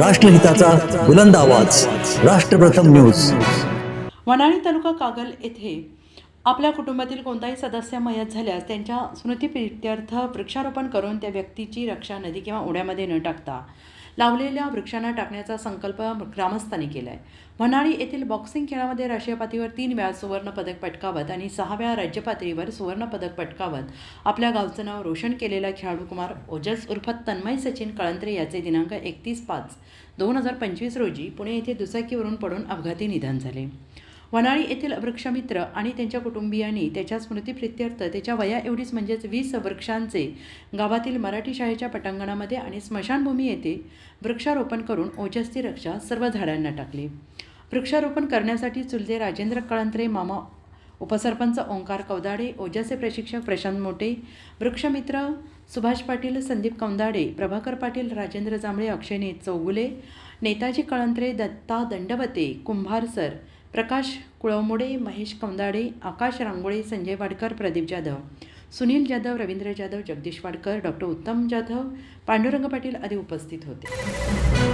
राष्ट्रहिताचा बुलंद आवाज. राष्ट्रप्रथम न्यूज. वनाळी तालुका कागल येथे आपल्या कुटुंबातील कोणताही सदस्य मयत झाल्यास त्यांच्या स्मृतीप्रित्यर्थ वृक्षारोपण करून त्या व्यक्तीची रक्षा नदी किंवा ओढ्यामध्ये न टाकता लावलेल्या वृक्षांना टाकण्याचा संकल्प ग्रामस्थांनी केला आहे वनाळी येथील बॉक्सिंग खेळामध्ये राष्ट्रीय पातळीवर तीन वेळा सुवर्ण पदक पटकावत आणि सहा वेळा राज्य पातळीवर सुवर्ण पदक पटकावत. आपल्या गावचं नाव रोशन केलेला खेळाडू कुमार ओजस उर्फ तन्मय सचिन कळंत्रे याचे दिनांक एकतीस पाच दोन हजार पंचवीस रोजी पुणे येथे दुचाकीवरून पडून अपघाती निधन झाले. वनाळी येथील वृक्षमित्र आणि त्यांच्या कुटुंबियांनी त्याच्या स्मृतीप्रित्यर्थ त्याच्या वया एवढीच म्हणजेच वीस वृक्षांचे गावातील मराठी शाळेच्या पटांगणामध्ये आणि स्मशानभूमी येथे वृक्षारोपण करून ओजस्ती रक्षा सर्व झाडांना टाकली. वृक्षारोपण करण्यासाठी चुलते राजेंद्र कळंत्रे मामा उपसरपंच ओंकार कवदाडे ओजाचे प्रशिक्षक प्रशांत मोटे वृक्षमित्र सुभाष पाटील संदीप कौंदाडे प्रभाकर पाटील राजेंद्र जांभळे अक्षयने चौगुले नेताजी कळंत्रे दत्ता दंडवते कुंभार सर प्रकाश कुळवमोडे महेश कौंदाडे आकाश रांगोळे संजय वाडकर प्रदीप जाधव. सुनील जाधव रवींद्र जाधव जगदीश वाडकर डॉक्टर उत्तम जाधव पांडुरंग पाटील आदी उपस्थित होते.